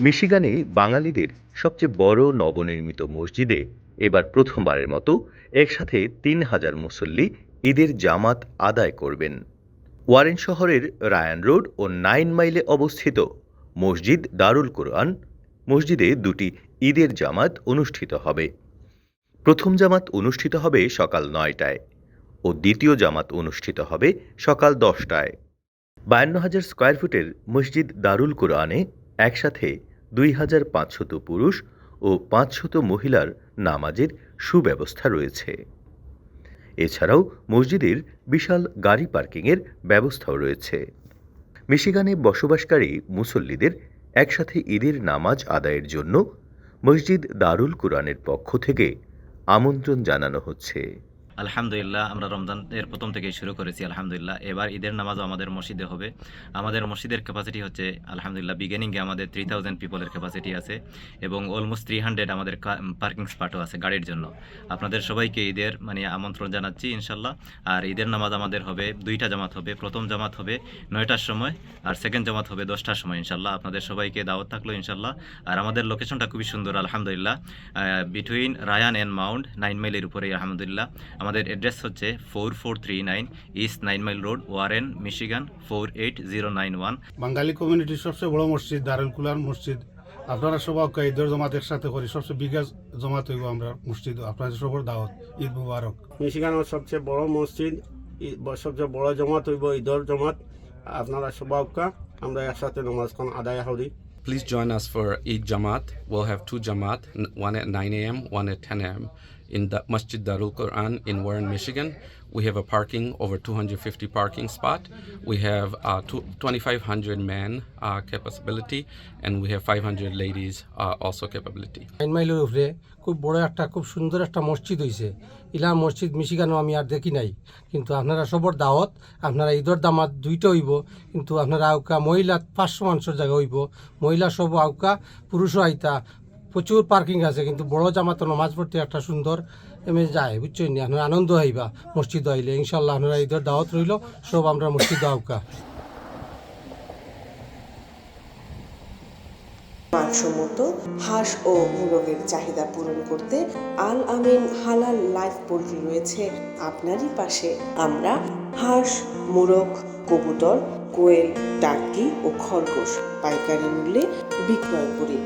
মিশিগানে বাঙালিদের সবচেয়ে বড় নবনির্মিত মসজিদে এবার প্রথমবারের মতো একসাথে তিন হাজার মুসল্লি ঈদের জামাত আদায় করবেন। ওয়ারেন শহরের রায়ান রোড ও নাইন মাইলে অবস্থিত মসজিদ দারুল কোরআন মসজিদে দুটি ঈদের জামাত অনুষ্ঠিত হবে। প্রথম জামাত অনুষ্ঠিত হবে সকাল নয়টায় ও দ্বিতীয় জামাত অনুষ্ঠিত হবে সকাল দশটায়। বায়ান্ন হাজার স্কোয়ার ফুটের মসজিদ দারুল কোরআনে একসাথে দুই হাজার পাঁচশত পুরুষ ও পাঁচশত মহিলার নামাজের সুব্যবস্থা রয়েছে। এছাড়াও মসজিদের বিশাল গাড়ি পার্কিংয়ের ব্যবস্থাও রয়েছে। মিশিগানে বসবাসকারী মুসল্লিদের একসাথে ঈদের নামাজ আদায়ের জন্য মসজিদ দারুল কোরআনের পক্ষ থেকে আমন্ত্রণ জানানো হচ্ছে। আলহামদুলিল্লাহ, আমরা রমজানের প্রথম থেকেই শুরু করেছি, আলহামদুলিল্লাহ। এবার ঈদের নামাজও আমাদের মসজিদে হবে। আমাদের মসজিদের ক্যাপাসিটি হচ্ছে, আলহামদুলিল্লাহ বিগিনিংয়ে আমাদের থ্রি থাউজেন্ড পিপলের ক্যাপাসিটি আছে এবং অলমোস্ট থ্রি হান্ড্রেড আমাদের পার্কিং স্পটও আছে গাড়ির জন্য। আপনাদের সবাইকে ঈদের মানে আমন্ত্রণ জানাচ্ছি, ইনশাল্লাহ। আর ঈদের নামাজ আমাদের হবে, দুইটা জামাত হবে, প্রথম জামাত হবে নয়টার সময় আর সেকেন্ড জামাত হবে দশটার সময়, ইনশাল্লাহ। আপনাদের সবাইকে দাওয়াত থাকল, ইনশাল্লাহ। আর আমাদের লোকেশনটা খুবই সুন্দর, আলহামদুলিল্লাহ। Between Ryan and Mound Nine মাইলের উপরে আলহামদুলিল্লাহ। আমাদের অ্যাড্রেস হচ্ছে four four three nine east Nine Mile Road Warren Michigan four eight zero nine one Bengali কমিউনিটির সবচেয়ে বড় মসজিদ দারুল কুলার মসজিদ আপনারা সবাই ঈদের জমাত একসাথে করি সবচেয়ে বিঘা জমাত হইব আমরা মসজিদ আপনাদের সবার দাওয়াত ঈদ মুবারক মিশিগানের সবচেয়ে বড় মসজিদ সবচেয়ে বড় জমাত হইব ঈদর জমাত আপনারা সবাইকা আমরা একসাথে নমাজখান আদায় করি Please join us for Eid Jamaat. We'll have two Jamaat, one at 9 a.m., one at 10 a.m. in the Masjid Darul Quran in Warren, Michigan. We have a parking over 250 parking spot. We have uh, two- 2,500 men uh, capability, and we have 500 ladies uh, also capability. Nine মাইলের উপরে খুব বড় একটা খুব সুন্দর একটা মসজিদ হয়েছে ইলা মসজিদ মিশিগানও আমি আর দেখি নাই কিন্তু আপনারা সবর দাওয়াত আপনারা ঈদর দামাত দুইটা হইব কিন্তু আপনারা আউকা মহিলা পাঁচশো মানুষের জায়গা হইব মহিলা সব আউকা পুরুষও আইতা প্রচুর পার্কিং আছে, কিন্তু বড় জামাত নমাজ পড়তে একটা সুন্দর এমে যায়, বুঝছেন? আপনারা আনন্দ হইবা, মসজিদ আইলে ইনশাল্লাহ আপনারা ঈদের দাওয়াত রইল, সব আমরা মসজিদ আউকা মানসম্মত হাঁস ও মুরগের চাহিদা পূরণ করতে আল আমিন হালাল লাইফ পোল্ট্রি রয়েছে আপনারই পাশে। আমরা হাঁস, মুরগ, কবুতর, কোয়েল টার্কি ও খরগোশ পাইকারি মূল্যে বিক্রয় করি।